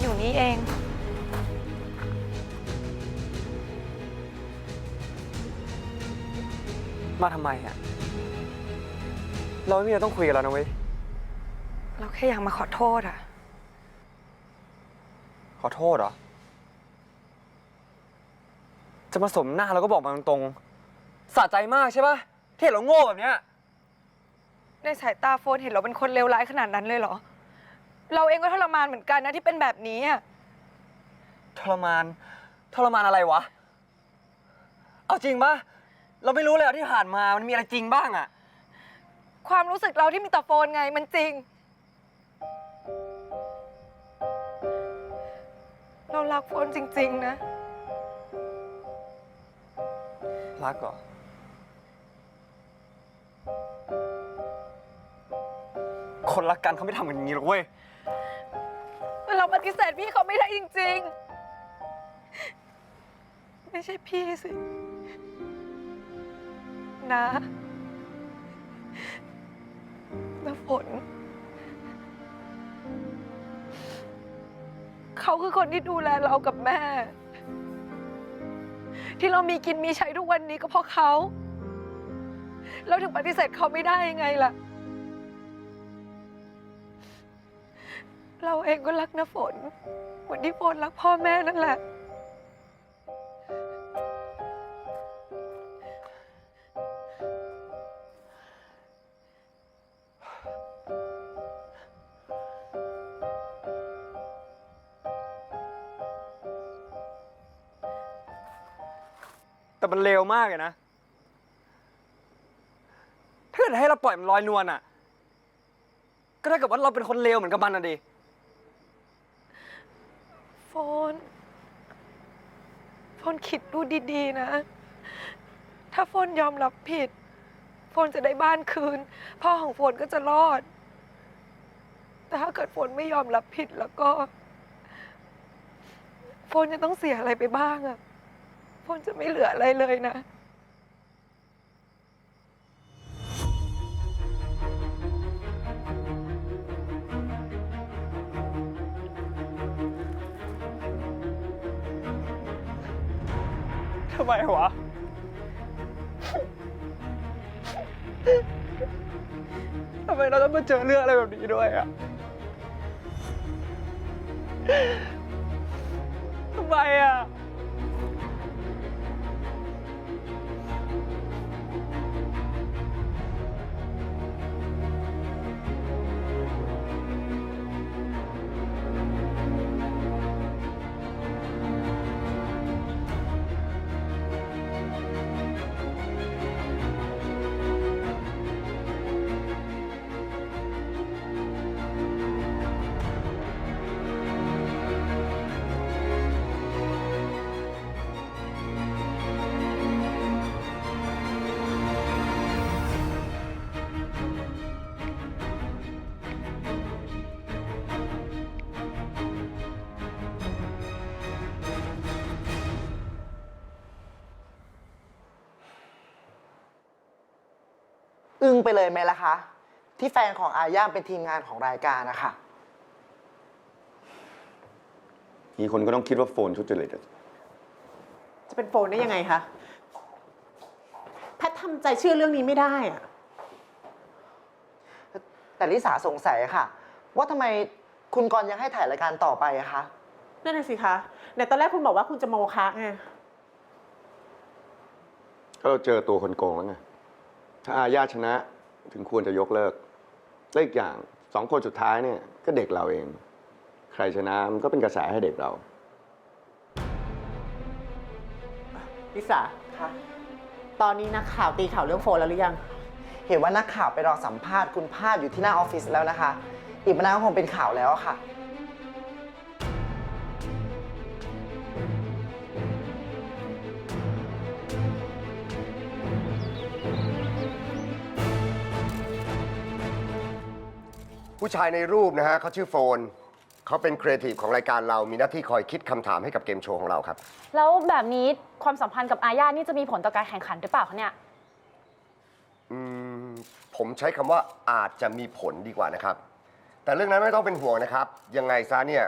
อยู่นี่เอง มาทำไมอะ เราไม่มีอะไรต้องคุยกันแล้วนะเว้ย เราแค่อยากมาขอโทษอะขอโทษเหรอ จะมาสมหน้าเราก็บอกมาตรงๆสะใจมากใช่ปะที่เห็นเราโง่แบบเนี้ย ในสายตาโฟนเห็นเราเป็นคนเลวร้ายขนาดนั้นเลยเหรอ เราเองก็ทรมานเหมือนกันนะที่เป็นแบบนี้อะทรมาน ทรมานอะไรวะ เอาจริงปะเราไม่รู้เลยอะที่ผ่านมามันมีอะไรจริงบ้างอะความรู้สึกเราที่มีต่อโฟนไงมันจริง เรารักโฟนจริง ๆ นะ รักเหรอคนรักกันเขาไม่ทำกันอย่างนี้หรอกเว้ย เราปฏิเสธพี่เขาไม่ได้จริง ๆ ไม่ใช่พี่สินะน้ำฝน เขาคือคนที่ดูแลเรากับแม่ ที่เรามีกินมีใช้ทุกวันนี้ก็เพราะเขา เราถึงปฏิเสธเขาไม่ได้ยังไงล่ะ เราเองก็รักนะฝนเหมือนที่ฝนรักพ่อแม่นั่นแหละ แต่มันเลวมากเลยนะ ถ้าเกิดให้เราปล่อยมันลอยนวลอะ ก็ได้ากับว่าเราเป็นคนเลวเหมือนกับมันอะดิ นโฟนคิดดูดีๆนะ ถ้าโฟนยอมรับผิดโฟนจะได้บ้านคืน พ่อของโฟนก็จะรอด แต่ถ้าเกิดโฟนไม่ยอมรับผิดแล้วก็โฟนจะต้องเสียอะไรไปบ้างอะโฟนจะไม่เหลืออะไรเลยนะ ไมวะ ทำไมเราต้องมาเจอเรื่องอะไรแบบนี้ด้วยอะทำไมอะ งไปเลยไหมล่ะคะ ที่แฟนของอาย่าเป็นทีมงานของรายการนะคะมีคนก็ต้องคิดว่าโฟนทุจริตอะจะเป็นโฟนได้ยังไงคะ แพทย์ทำใจเชื่อเรื่องนี้ไม่ได้อะแต่ลิสาสงสัยค่ะ ว่าทำไมคุณกรณ์ยังให้ถ่ายรายการต่อไปอะคะ นั่นน่ะสิคะในตอนแรกคุณบอกว่าคุณจะโมคะไง ก็เราเจอตัวคนโกงแล้วไง ถ้าอาญาชนะถึงควรจะยกเลิกและอีกอย่างสองคนสุดท้ายเนี่ยก็เด็กเราเอง ใครชนะมันก็เป็นกระแสให้เด็กเราลิสาค่ะตอนนี้นักข่าวตีข่าวเรื่องโฟนแล้วหรือยัง เห็นว่านักข่าวไปรอสัมภาษณ์คุณภาพอยู่ที่หน้าออฟฟิศแล้วนะคะ อีกไม่นานก็คงเป็นข่าวแล้วอะค่ะ ผู้ชายในรูปนะฮะเขาชื่อโฟน เขาเป็นครีเอทีฟของรายการเรามีหน้าที่คอยคิดคำถามให้กับเกมโชว์ของเราครับ แล้วแบบนี้ความสัมพันธ์กับอาญานี่จะมีผลต่อการแข่งขันหรือเปล่าคะเนี่ย อืมผมใช้คำว่าอาจจะมีผลดีกว่านะครับ แต่เรื่องนั้นไม่ต้องเป็นห่วงนะครับ ยังไงซะเนี่ย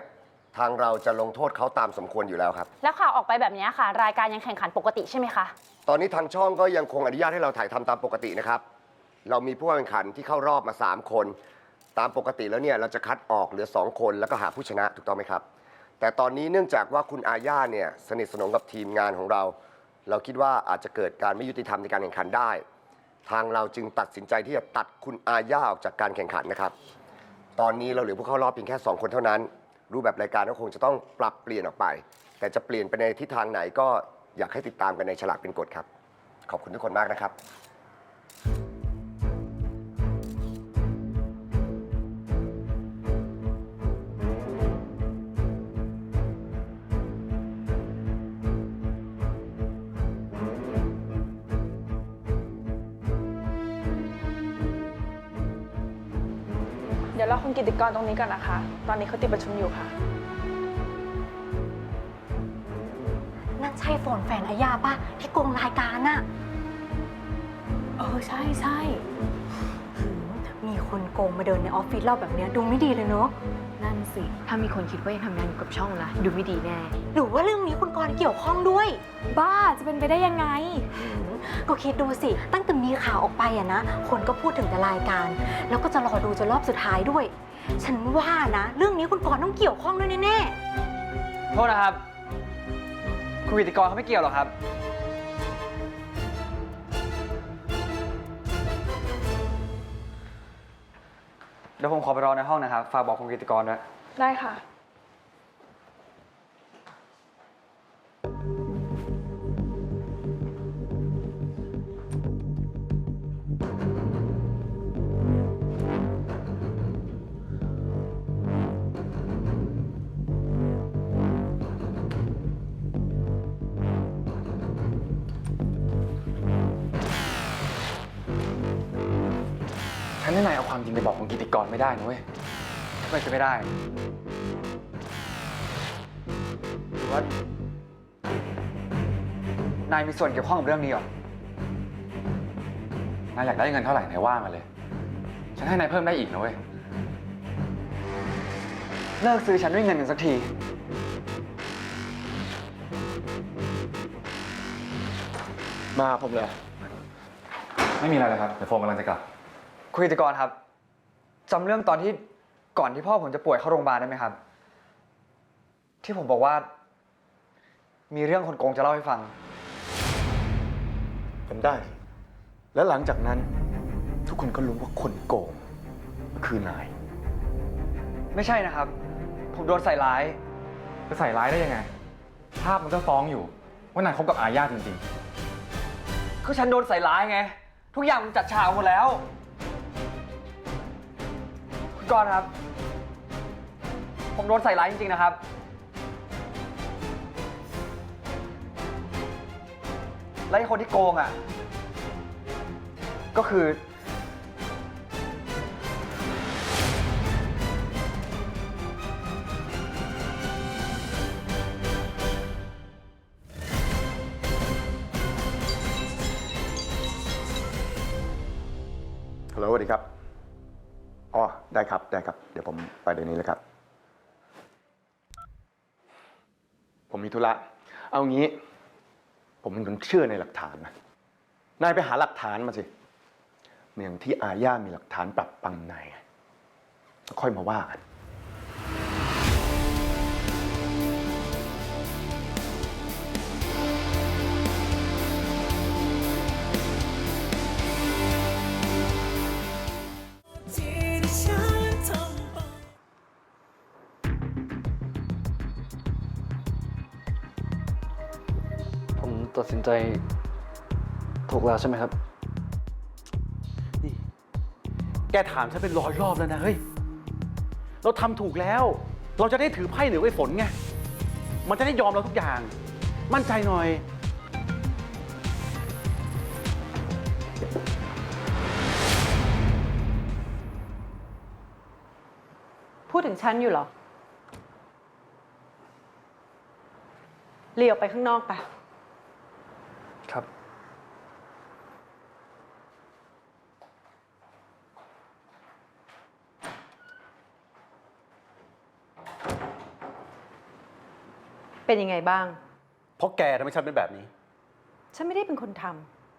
ทางเราจะลงโทษเขาตามสมควรอยู่แล้วครับ แล้วข่าวออกไปแบบนี้ค่ะ รายการยังแข่งขันปกติใช่ไหมคะ ตอนนี้ทางช่องก็ยังคงอนุญาตให้เราถ่ายทำตามปกตินะครับ เรามีผู้แข่งขันที่เข้ารอบมา 3 คน ตามปกติแล้วเนี่ยเราจะคัดออกเหลือ 2 คนแล้วก็หาผู้ชนะถูกต้องไหมครับ แต่ตอนนี้เนื่องจากว่าคุณอาญาเนี่ยสนิทสนมกับทีมงานของเรา เราคิดว่าอาจจะเกิดการไม่ยุติธรรมในการแข่งขันได้ ทางเราจึงตัดสินใจที่จะตัดคุณอาญาออกจากการแข่งขันนะครับ ตอนนี้เราเหลือผู้เข้ารอบเพียงแค่ 2 คนเท่านั้น รูปแบบรายการก็คงจะต้องปรับเปลี่ยนออกไป แต่จะเปลี่ยนไปในทิศทางไหนก็อยากให้ติดตามกันในฉลากเป็นกฎครับ ขอบคุณทุกคนมากนะครับ กิติกรตรงนี้ก่อนนะคะ ตอนนี้เขาติดประชุมอยู่ค่ะ นั่นใช่ฝนแฟนอาญาปะที่โกงรายการน่ะ เออ ใช่ใช่หืมมีคนโกงมาเดินในออฟฟิศเราแบบเนี้ยดูไม่ดีเลยเนาะ นั่นสิ ถ้ามีคนคิดว่ายังทำงานอยู่กับช่องละดูไม่ดีแน่ หรือว่าเรื่องนี้คุณกรณ์เกี่ยวข้องด้วย บ้าจะเป็นไปได้ยังไงหืมก็คิดดูสิ ตั้งแต่มีข่าวออกไปอะนะ คนก็พูดถึงแต่รายการ แล้วก็จะรอดูจนรอบสุดท้ายด้วย ฉันว่านะ เรื่องนี้คุณกรณ์ต้องเกี่ยวข้องด้วยแน่โทษนะครับ คุณกิติกรเขาไม่เกี่ยวหรอกครับ เดี๋ยวผมขอไปรอในห้องนะครับ ฝากบอกคุณกิติกรด้วย ได้ค่ะ ความจริงไปบอกคุณกิติกรไม่ได้นะเว้ยทำไมจะไม่ได้หรือว่านายมีส่วนเกี่ยวข้องกับเรื่องนี้เหรอ นายอยากได้เงินเท่าไหร่นายว่ามาเลย ฉันให้นายเพิ่มได้อีกนะเว้ย เลิกซื้อฉันด้วยเงินกันสักที มาผมเลย ไม่มีอะไรเลยครับ เดี๋ยวโฟมกำลังจะกลับ คุณกิติกรครับ จำเรื่องตอนที่ก่อนที่พ่อผมจะป่วยเข้าโรงพยาบาลได้ไหมครับ ที่ผมบอกว่า มีเรื่องคนโกงจะเล่าให้ฟัง จำได้สิแล้วหลังจากนั้น ทุกคนก็รู้ว่าคนโกงก็คือนาย ไม่ใช่นะครับ ผมโดนใส่ร้าย จะใส่ร้ายได้ยังไง ภาพมันก็ฟ้องอยู่ ว่านายคบกับอาญาจริงก็ฉันโดนใส่ร้ายไง ทุกอย่างมันจัดฉากหมดแล้วคุณ กรณ์ครับ ผมโดนใส่ร้ายจริงๆนะครับ และไอ้คนที่โกงอะ ก็คือ งี้ ผมเป็นเชื่อในหลักฐานนะ นายไปหาหลักฐานมาสิ เมืองที่อาญามีหลักฐานปรับปรำนายค่อยมาว่ากัน สินใจถูกแล้วใช่ไหมครับ นี่แกถามฉันเป็นร้อยรอบแล้วนะเฮ้ย เราทำถูกแล้ว เราจะได้ถือไพ่เหนือไว้ฝนไง มันจะได้ยอมเราทุกอย่าง มั่นใจหน่อย พูดถึงฉันอยู่เหรอเรียกออกไปข้างนอกไปค เป็นยังไงบ้าง เพราะแกทำให้ฉันเป็นแบบนี้ ฉันไม่ได้เป็นคนท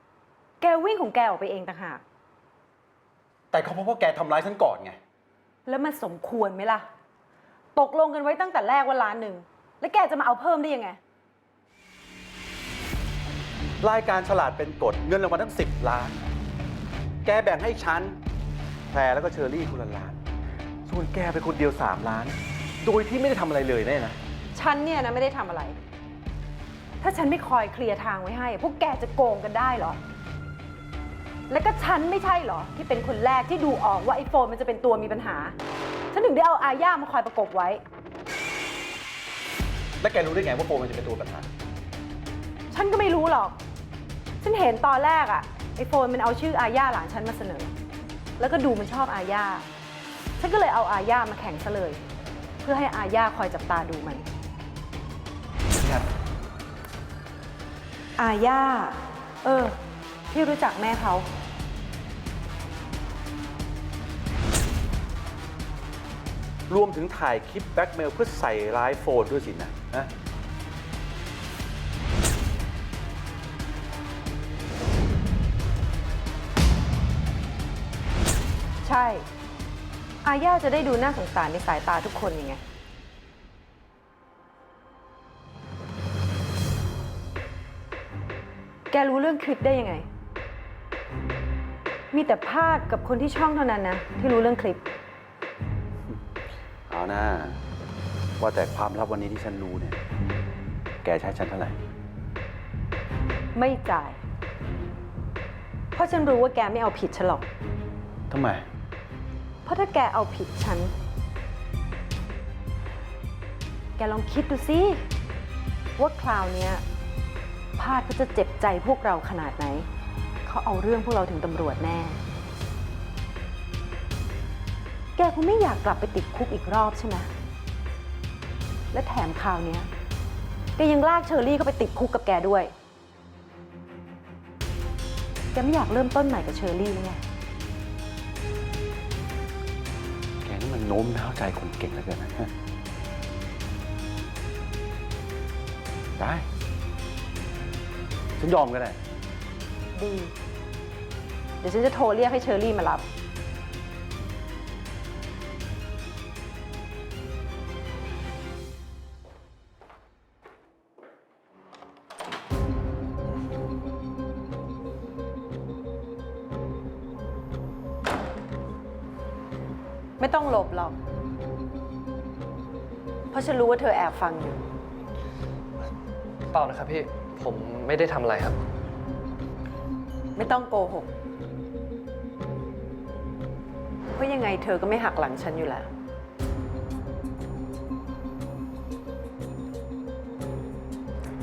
ำแกวิ่งของแกออกไปเองต่างหาก แต่เขาเพราะว่าแกทำร้ายฉันก่อนไง แล้วมันสมควรไหมล่ะ ตกลงกันไว้ตั้งแต่แรกว่าล้านหนึ่ง แล้วแกจะมาเอาเพิ่มได้ยังไง รายการฉลาดเป็นกฎเงินรางวัลทั้งสิบล้าน แกแบ่งให้ฉันแพรแล้วก็เชอรี่คนละล้าน ส่วนแกไปคนเดียวสามล้าน โดยที่ไม่ได้ทำอะไรเลยแน่นะ ฉันเนี่ยนะไม่ได้ทำอะไร ถ้าฉันไม่คอยเคลียร์ทางไว้ให้ พวกแกจะโกงกันได้เหรอ แล้วก็ฉันไม่ใช่เหรอ ที่เป็นคนแรกที่ดูออกว่าไอโฟนมันจะเป็นตัวมีปัญหา ฉันถึงได้เอาอาญามาคอยประกบไว้ แล้วแกรู้ได้ไงว่าโฟมมันจะเป็นตัวปัญหา ฉันก็ไม่รู้หรอก ฉันเห็นตอนแรกอะไอโฟนมันเอาชื่ออาญาหลานฉันมาเสนอ แล้วก็ดูมันชอบอาญาฉันก็เลยเอาอาญามาแข่งซะเลย เพื่อให้อาญาคอยจับตาดูมัน อาญาเออ พี่รู้จักแม่เขา รวมถึงถ่ายคลิปแบล็กเมลเพื่อใส่ร้ายโฟนด้วยสินะนะใช่ อาญาจะได้ดูน่าสงสารในสายตาทุกคนยังไง แกรู้เรื่องคลิปได้ยังไง มีแต่พาดกับคนที่ช่องเท่านั้นนะ ที่รู้เรื่องคลิป เอาหน้าว่าแต่ความลับวันนี้ที่ฉันรู้เนี่ย แกใช้ฉันเท่าไหร่ ไม่จ่าย เพราะฉันรู้ว่าแกไม่เอาผิดฉันหรอก ทำไม เพราะถ้าแกเอาผิดฉัน แกลองคิดดูสิว่าคราวเนี้ย พาดก็จะเจ็บใจพวกเราขนาดไหน เขาเอาเรื่องพวกเราถึงตำรวจแน่ แกคงไม่อยากกลับไปติดคุกอีกรอบใช่ไหมและแถมคราวเนี้ยแกยังลากเชอรี่เข้าไปติดคุกกับแกด้วย แกไม่อยากเริ่มต้นใหม่กับเชอรี่หรือไง แกนี่มันโน้มน้าวใจคนเก่งเหลือเกินนะ ได้ ฉันยอมก็ได้ ดี เดี๋ยวฉันจะโทรเรียกให้เชอรี่มารับ ไม่ต้องหลบหรอก เพราะฉันรู้ว่าเธอแอบฟังอยู่ เปล่านะครับพี่ ผมไม่ได้ทำอะไรครับ ไม่ต้องโกหก เพราะยังไงเธอก็ไม่หักหลังฉันอยู่แล้ว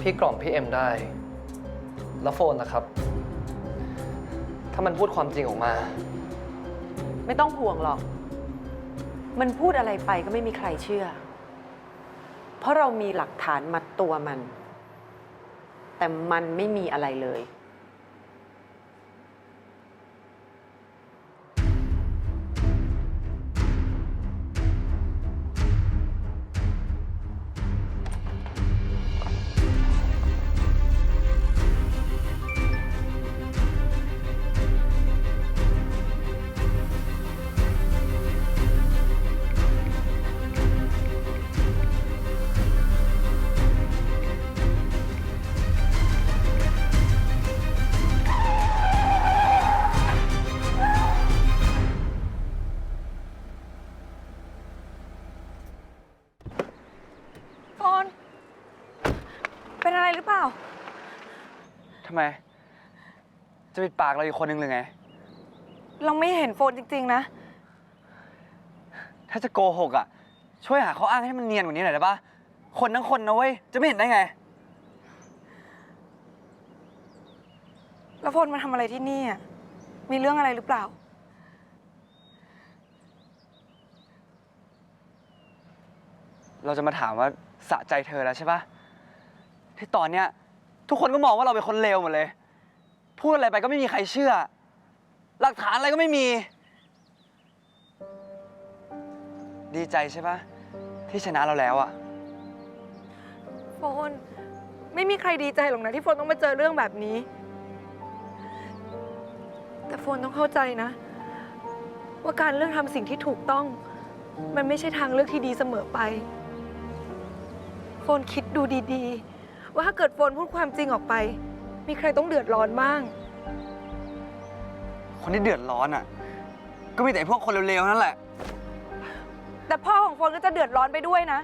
พี่กล่อมพี่เอ็มได้ แล้วโฟนนะครับ ถ้ามันพูดความจริงออกมา ไม่ต้องห่วงหรอก มันพูดอะไรไปก็ไม่มีใครเชื่อ เพราะเรามีหลักฐานมัดตัวมัน แต่มันไม่มีอะไรเลยำไม จะปิดปากเราอีกคนนึงหรือไง เราไม่เห็นโฟนจริง ๆ นะ ถ้าจะโกหกอะ ช่วยหาข้ออ้างให้มันเนียนกว่านี้หน่อยได้ปะคนทั้งคนนะเว้ย จะไม่เห็นได้ไง แล้วโฟนมาทำอะไรที่นี่อะมีเรื่องอะไรหรือเปล่า เราจะมาถามว่าสะใจเธอแล้วใช่ปะที่ตอนเนี้ย ทุกคนก็มองว่าเราเป็นคนเลวหมดเลย พูดอะไรไปก็ไม่มีใครเชื่อ หลักฐานอะไรก็ไม่มี ดีใจใช่ปะที่ชนะเราแล้วอะโฟนไม่มีใครดีใจหรอกนะที่โฟนต้องมาเจอเรื่องแบบนี้ แต่โฟนต้องเข้าใจนะ ว่าการเลือกทำสิ่งที่ถูกต้อง มันไม่ใช่ทางเลือกที่ดีเสมอไป โฟนคิดดูดีๆ ว่าถ้าเกิดโฟนพูดความจริงออกไป มีใครต้องเดือดร้อนบ้าง คนที่เดือดร้อนอะ ก็มีแต่พวกคนเร็วๆนั่นแหละ แต่พ่อของโฟนก็จะเดือดร้อนไปด้วยนะ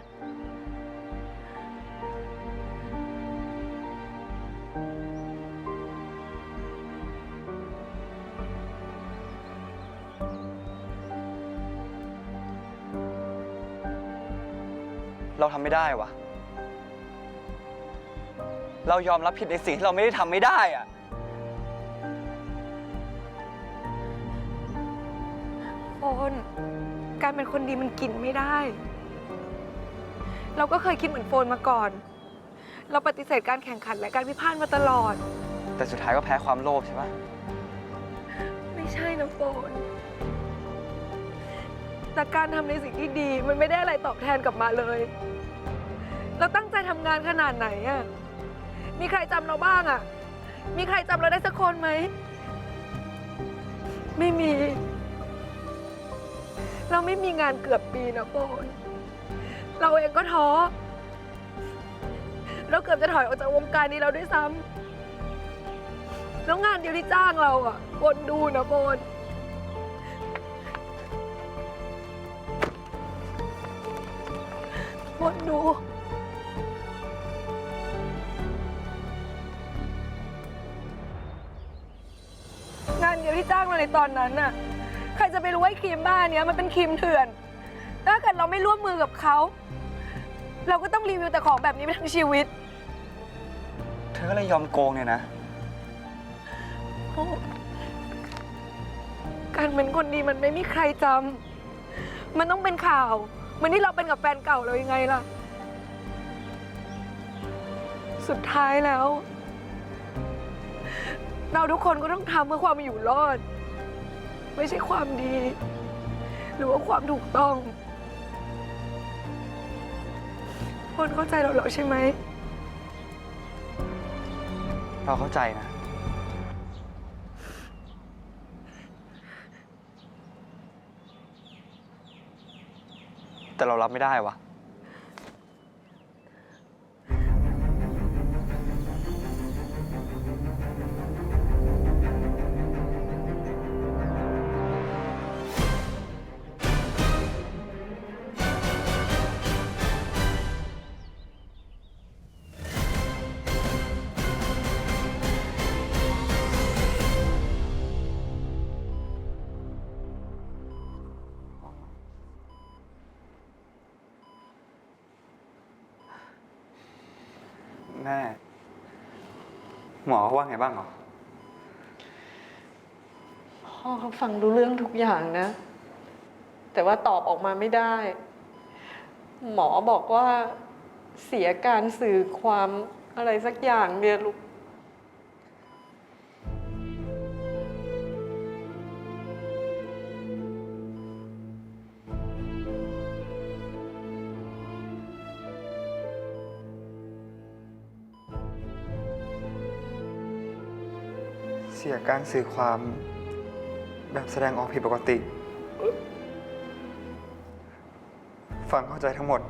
เราทำไม่ได้วะ เรายอมรับผิดในสิ่งที่เราไม่ได้ทำไม่ได้อะโฟนการเป็นคนดีมันกินไม่ได้ เราก็เคยคิดเหมือนโฟนมาก่อน เราปฏิเสธการแข่งขันและการพิพาทมาตลอด แต่สุดท้ายก็แพ้ความโลภใช่ปะไม่ใช่นะโฟนแต่การทำในสิ่งที่ดีมันไม่ได้อะไรตอบแทนกลับมาเลย เราตั้งใจทำงานขนาดไหนอะ มีใครจำเราบ้างอะมีใครจำเราได้สักคนไหม ไม่มี เราไม่มีงานเกือบปีนะโฟนเราเองก็ท้อ เราเกือบจะถอยออกจากวงการนี้เราด้วยซ้ำแล้วงานเดียวที่จ้างเราอะคนดูนะโบนคนดู ในตอนนั้นน่ะ ใครจะไปรู้ว่าไอ้ครีมบ้าเนี้ยมันเป็นครีมเถื่อน ถ้าเกิดเราไม่ร่วมมือกับเขา เราก็ต้องรีวิวแต่ของแบบนี้ไปทั้งชีวิต เธอก็เลยยอมโกงเนี่ยนะ การเป็นคนดีมันไม่มีใครจำ มันต้องเป็นข่าวเหมือนที่เราเป็นกับแฟนเก่าเรายังไงล่ะ สุดท้ายแล้ว เราทุกคนก็ต้องทำเพื่อความอยู่รอด ไม่ใช่ความดี หรือว่าความถูกต้องคนเข้าใจเราแล้วใช่ไหม เราเข้าใจนะ แต่เรารับไม่ได้วะ แม่ หมอเขาว่าไงบ้างเหรอ พ่อเขาฟังรู้เรื่องทุกอย่างนะ แต่ว่าตอบออกมาไม่ได้ หมอบอกว่าเสียการสื่อความอะไรสักอย่างเนี่ยลูก การสื่อความแบบแสดงออกผิดปกติ ฟังเข้าใจทั้งหมด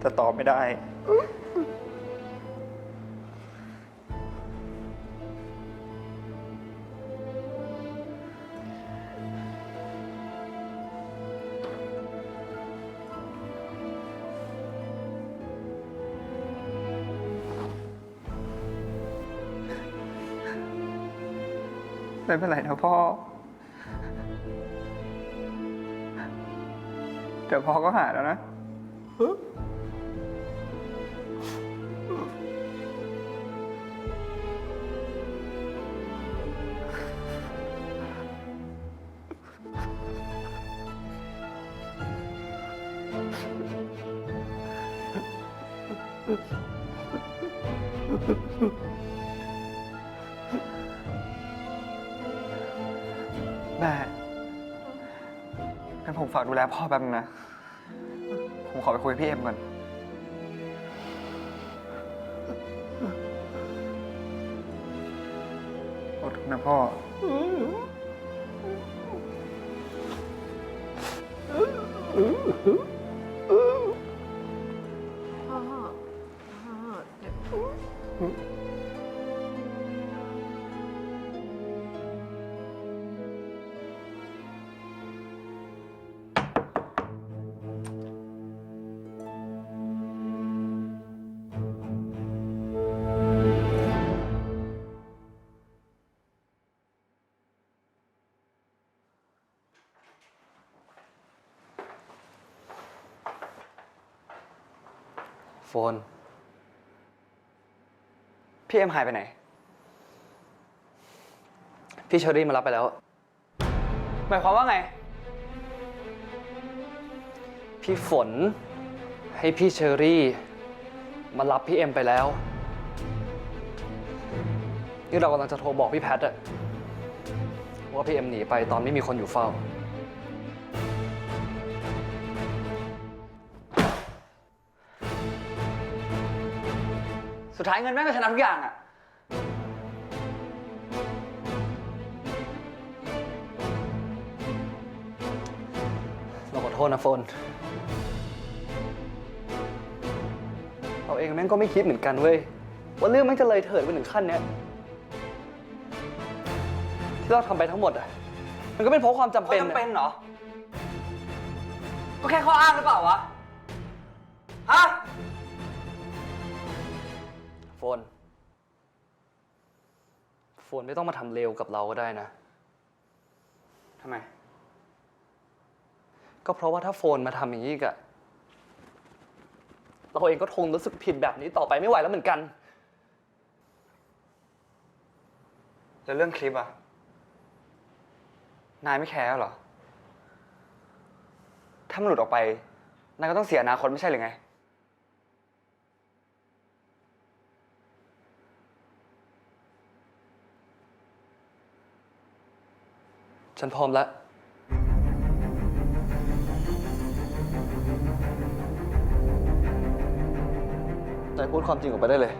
แต่ตอบไม่ได้ ไม่เป็นไรนะพ่อ เดี๋ยวพ่อก็หายแล้วนะแมฝากดูแลพ่อแป๊บนึงนะ ผมขอไปคุยกับพี่เอ็มก่อน อดนะพ่อ โฟน พี่เอ็มหายไปไหน พี่เชอรี่มารับไปแล้ว หมายความว่าไง พี่ฝน ให้พี่เชอรี่ มารับพี่เอ็มไปแล้ว นี่เรากำลังจะโทรบอกพี่แพทอะว่าพี่เอ็มหนีไปตอนไม่มีคนอยู่เฝ้า สุดท้ายเงินแม่งก็ชนะทุกอย่างอะเราขอโทษนะโฟน เราเองแม่งก็ไม่คิดเหมือนกันเว้ย ว่าเรื่องแม่งจะเลยเถิดไปถึงขั้นเนี้ย ที่เราทำไปทั้งหมดอะ มันก็เป็นเพราะความจำเป็เป็นนจำเป็นอะเหรอ ก็แค่ข้ออ้างหรือเปล่าวะ ฮะ โฟน โฟนไม่ต้องมาทำเลวกับเราก็ได้นะ ทำไม ก็เพราะว่าถ้าโฟนมาทำอย่างนี้อีกอะเราเองก็ทนรู้สึกผิดแบบนี้ต่อไปไม่ไหวแล้วเหมือนกัน แล้วเรื่องคลิปอะนายไม่แคร์เหรอ ถ้ามันหลุดออกไป นายก็ต้องเสียอนาคตไม่ใช่หรือไง ฉันพร้อมแล้ว แต่พูดความจริงออกไปได้เลย